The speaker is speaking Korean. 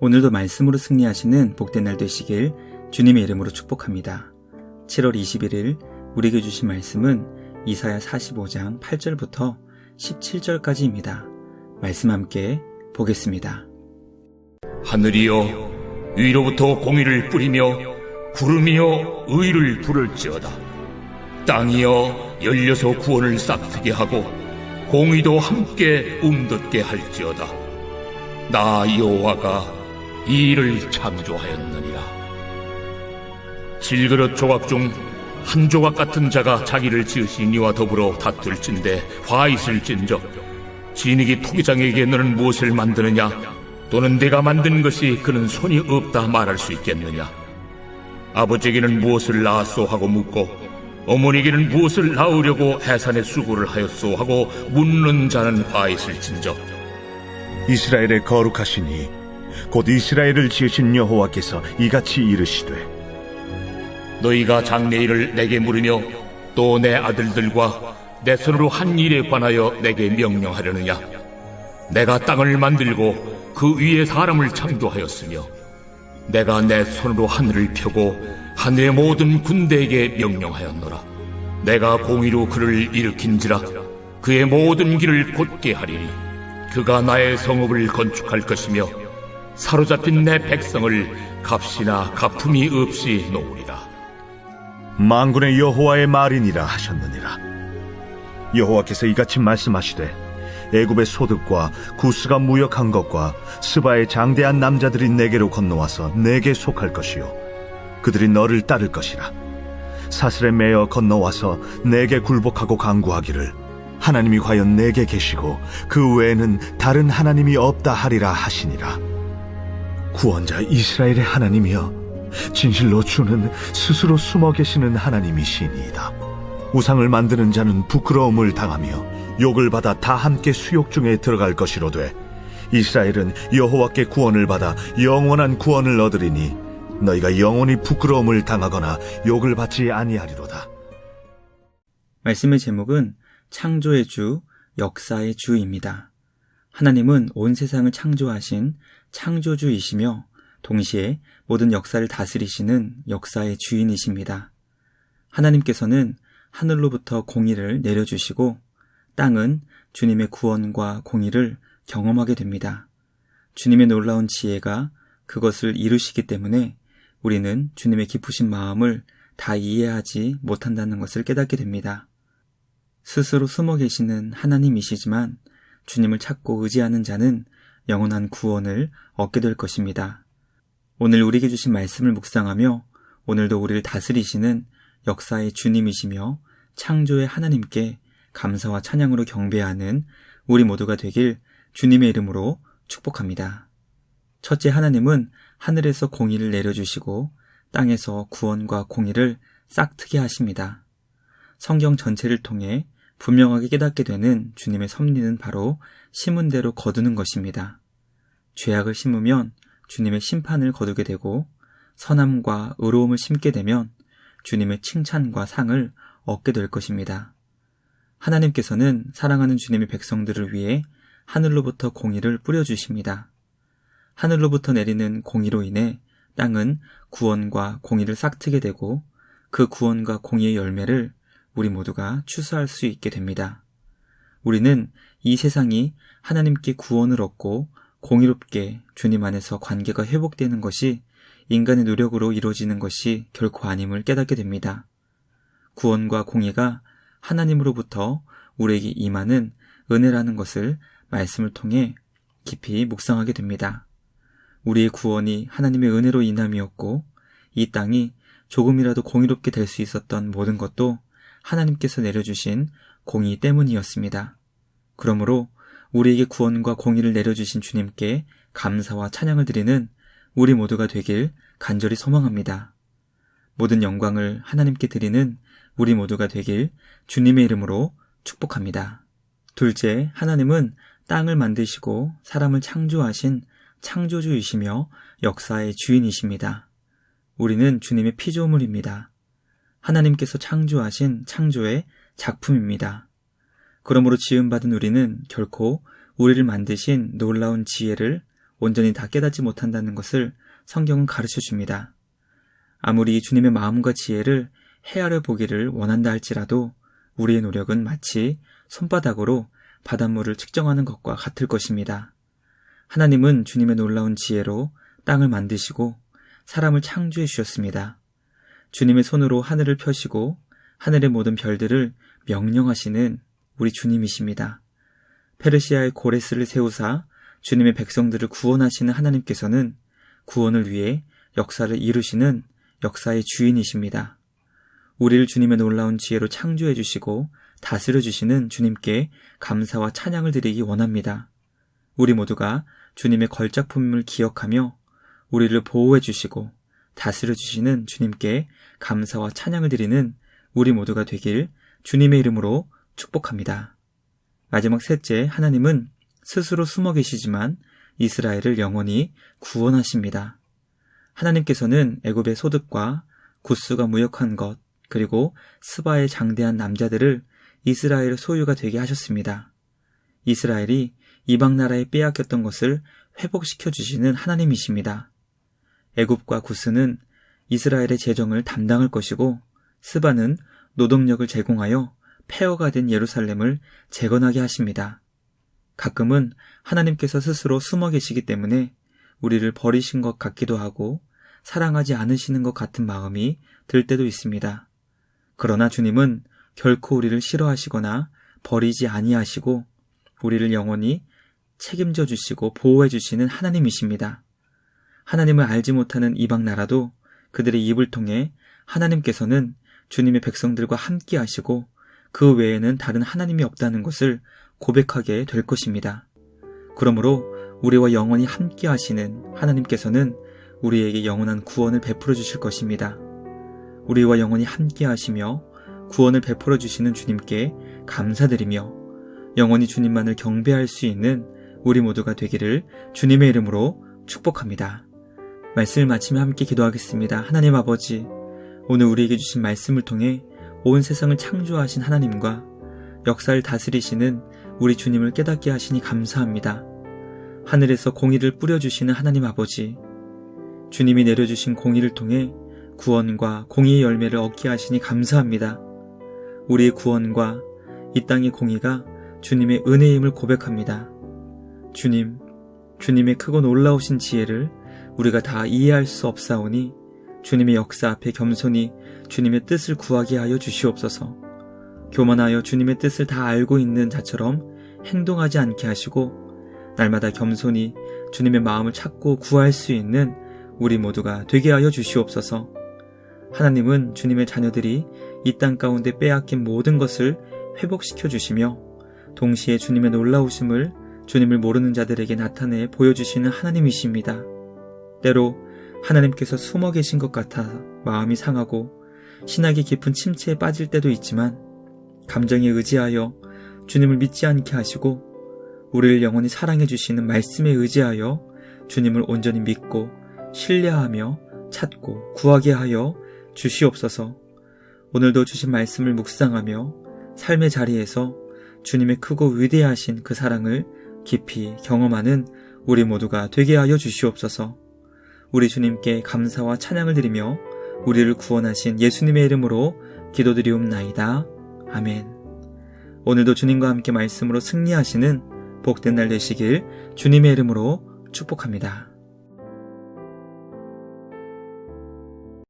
오늘도 말씀으로 승리하시는 복된 날 되시길 주님의 이름으로 축복합니다. 7월 21일 우리에게 주신 말씀은 이사야 45장 8절부터 17절까지입니다. 말씀 함께 보겠습니다. 하늘이여 위로부터 공의를 뿌리며 구름이여 의를 부를지어다 땅이여 열려서 구원을 싹트게 하고 공의도 함께 움돋게 할지어다 나 여호와가 이 일을 창조하였느니라. 질그릇 조각 중 한 조각 같은 자가 자기를 지으신 이와 더불어 다툴진대 화 있을진저 진익이 토기장에게 너는 무엇을 만드느냐? 또는 내가 만든 것이 그는 손이 없다 말할 수 있겠느냐? 아버지에게는 무엇을 낳았소 하고 묻고 어머니에게는 무엇을 낳으려고 해산의 수고를 하였소 하고 묻는 자는 화 있을진저 이스라엘의 거룩하시니 곧 이스라엘을 지으신 여호와께서 이같이 이르시되 너희가 장래일을 내게 물으며 또 내 아들들과 내 손으로 한 일에 관하여 내게 명령하려느냐? 내가 땅을 만들고 그 위에 사람을 창조하였으며 내가 내 손으로 하늘을 펴고 하늘의 모든 군대에게 명령하였노라. 내가 공의로 그를 일으킨지라 그의 모든 길을 곧게 하리니 그가 나의 성읍을 건축할 것이며 사로잡힌 내 백성을 값이나 가품이 없이 놓으리라. 만군의 여호와의 말이니라 하셨느니라. 여호와께서 이같이 말씀하시되 애굽의 소득과 구스가 무역한 것과 스바의 장대한 남자들이 내게로 건너와서 내게 속할 것이요 그들이 너를 따를 것이라. 사슬에 매어 건너와서 내게 굴복하고 강구하기를 하나님이 과연 내게 계시고 그 외에는 다른 하나님이 없다 하리라 하시니라 구원자 이스라엘의 하나님이여 진실로 주는 스스로 숨어 계시는 하나님이시니이다. 우상을 만드는 자는 부끄러움을 당하며 욕을 받아 다 함께 수욕 중에 들어갈 것이로되 이스라엘은 여호와께 구원을 받아 영원한 구원을 얻으리니 너희가 영원히 부끄러움을 당하거나 욕을 받지 아니하리로다. 말씀의 제목은 창조의 주, 역사의 주입니다. 하나님은 온 세상을 창조하신 창조주이시며 동시에 모든 역사를 다스리시는 역사의 주인이십니다. 하나님께서는 하늘로부터 공의를 내려주시고 땅은 주님의 구원과 공의를 경험하게 됩니다. 주님의 놀라운 지혜가 그것을 이루시기 때문에 우리는 주님의 깊으신 마음을 다 이해하지 못한다는 것을 깨닫게 됩니다. 스스로 숨어 계시는 하나님이시지만 주님을 찾고 의지하는 자는 영원한 구원을 얻게 될 것입니다. 오늘 우리에게 주신 말씀을 묵상하며 오늘도 우리를 다스리시는 역사의 주님이시며 창조의 하나님께 감사와 찬양으로 경배하는 우리 모두가 되길 주님의 이름으로 축복합니다. 첫째 하나님은 하늘에서 공의를 내려주시고 땅에서 구원과 공의를 싹트게 하십니다. 성경 전체를 통해 분명하게 깨닫게 되는 주님의 섭리는 바로 심은 대로 거두는 것입니다. 죄악을 심으면 주님의 심판을 거두게 되고 선함과 의로움을 심게 되면 주님의 칭찬과 상을 얻게 될 것입니다. 하나님께서는 사랑하는 주님의 백성들을 위해 하늘로부터 공의를 뿌려주십니다. 하늘로부터 내리는 공의로 인해 땅은 구원과 공의를 싹트게 되고 그 구원과 공의의 열매를 우리 모두가 추수할 수 있게 됩니다. 우리는 이 세상이 하나님께 구원을 얻고 공의롭게 주님 안에서 관계가 회복되는 것이 인간의 노력으로 이루어지는 것이 결코 아님을 깨닫게 됩니다. 구원과 공의가 하나님으로부터 우리에게 임하는 은혜라는 것을 말씀을 통해 깊이 묵상하게 됩니다. 우리의 구원이 하나님의 은혜로 인함이었고 이 땅이 조금이라도 공의롭게 될 수 있었던 모든 것도 하나님께서 내려주신 공의 때문이었습니다. 그러므로 우리에게 구원과 공의를 내려주신 주님께 감사와 찬양을 드리는 우리 모두가 되길 간절히 소망합니다. 모든 영광을 하나님께 드리는 우리 모두가 되길 주님의 이름으로 축복합니다. 둘째, 하나님은 땅을 만드시고 사람을 창조하신 창조주이시며 역사의 주인이십니다. 우리는 주님의 피조물입니다. 하나님께서 창조하신 창조의 작품입니다. 그러므로 지음받은 우리는 결코 우리를 만드신 놀라운 지혜를 온전히 다 깨닫지 못한다는 것을 성경은 가르쳐 줍니다. 아무리 주님의 마음과 지혜를 헤아려 보기를 원한다 할지라도 우리의 노력은 마치 손바닥으로 바닷물을 측정하는 것과 같을 것입니다. 하나님은 주님의 놀라운 지혜로 땅을 만드시고 사람을 창조해 주셨습니다. 주님의 손으로 하늘을 펴시고 하늘의 모든 별들을 명령하시는 우리 주님이십니다. 페르시아의 고레스를 세우사 주님의 백성들을 구원하시는 하나님께서는 구원을 위해 역사를 이루시는 역사의 주인이십니다. 우리를 주님의 놀라운 지혜로 창조해 주시고 다스려 주시는 주님께 감사와 찬양을 드리기 원합니다. 우리 모두가 주님의 걸작품을 기억하며 우리를 보호해 주시고 다스려 주시는 주님께 감사와 찬양을 드리는 우리 모두가 되길 주님의 이름으로 축복합니다. 마지막 셋째, 하나님은 스스로 숨어 계시지만 이스라엘을 영원히 구원하십니다. 하나님께서는 애굽의 소득과 구스가 무역한 것, 그리고 스바의 장대한 남자들을 이스라엘의 소유가 되게 하셨습니다. 이스라엘이 이방 나라에 빼앗겼던 것을 회복시켜 주시는 하나님이십니다. 애굽과 구스는 이스라엘의 재정을 담당할 것이고 스바는 노동력을 제공하여 폐허가 된 예루살렘을 재건하게 하십니다. 가끔은 하나님께서 스스로 숨어 계시기 때문에 우리를 버리신 것 같기도 하고 사랑하지 않으시는 것 같은 마음이 들 때도 있습니다. 그러나 주님은 결코 우리를 싫어하시거나 버리지 아니하시고 우리를 영원히 책임져 주시고 보호해 주시는 하나님이십니다. 하나님을 알지 못하는 이방 나라도 그들의 입을 통해 하나님께서는 주님의 백성들과 함께 하시고 그 외에는 다른 하나님이 없다는 것을 고백하게 될 것입니다. 그러므로 우리와 영원히 함께 하시는 하나님께서는 우리에게 영원한 구원을 베풀어 주실 것입니다. 우리와 영원히 함께 하시며 구원을 베풀어 주시는 주님께 감사드리며 영원히 주님만을 경배할 수 있는 우리 모두가 되기를 주님의 이름으로 축복합니다. 말씀을 마치며 함께 기도하겠습니다. 하나님 아버지, 오늘 우리에게 주신 말씀을 통해 온 세상을 창조하신 하나님과 역사를 다스리시는 우리 주님을 깨닫게 하시니 감사합니다. 하늘에서 공의를 뿌려주시는 하나님 아버지, 주님이 내려주신 공의를 통해 구원과 공의의 열매를 얻게 하시니 감사합니다. 우리의 구원과 이 땅의 공의가 주님의 은혜임을 고백합니다. 주님, 주님의 크고 놀라우신 지혜를 우리가 다 이해할 수 없사오니 주님의 역사 앞에 겸손히 주님의 뜻을 구하게 하여 주시옵소서. 교만하여 주님의 뜻을 다 알고 있는 자처럼 행동하지 않게 하시고 날마다 겸손히 주님의 마음을 찾고 구할 수 있는 우리 모두가 되게 하여 주시옵소서. 하나님은 주님의 자녀들이 이 땅 가운데 빼앗긴 모든 것을 회복시켜 주시며 동시에 주님의 놀라우심을 주님을 모르는 자들에게 나타내 보여주시는 하나님이십니다. 때로 하나님께서 숨어 계신 것 같아 마음이 상하고 신학이 깊은 침체에 빠질 때도 있지만 감정에 의지하여 주님을 믿지 않게 하시고 우리를 영원히 사랑해 주시는 말씀에 의지하여 주님을 온전히 믿고 신뢰하며 찾고 구하게 하여 주시옵소서. 오늘도 주신 말씀을 묵상하며 삶의 자리에서 주님의 크고 위대하신 그 사랑을 깊이 경험하는 우리 모두가 되게 하여 주시옵소서. 우리 주님께 감사와 찬양을 드리며 우리를 구원하신 예수님의 이름으로 기도드리옵나이다. 아멘. 오늘도 주님과 함께 말씀으로 승리하시는 복된 날 되시길 주님의 이름으로 축복합니다.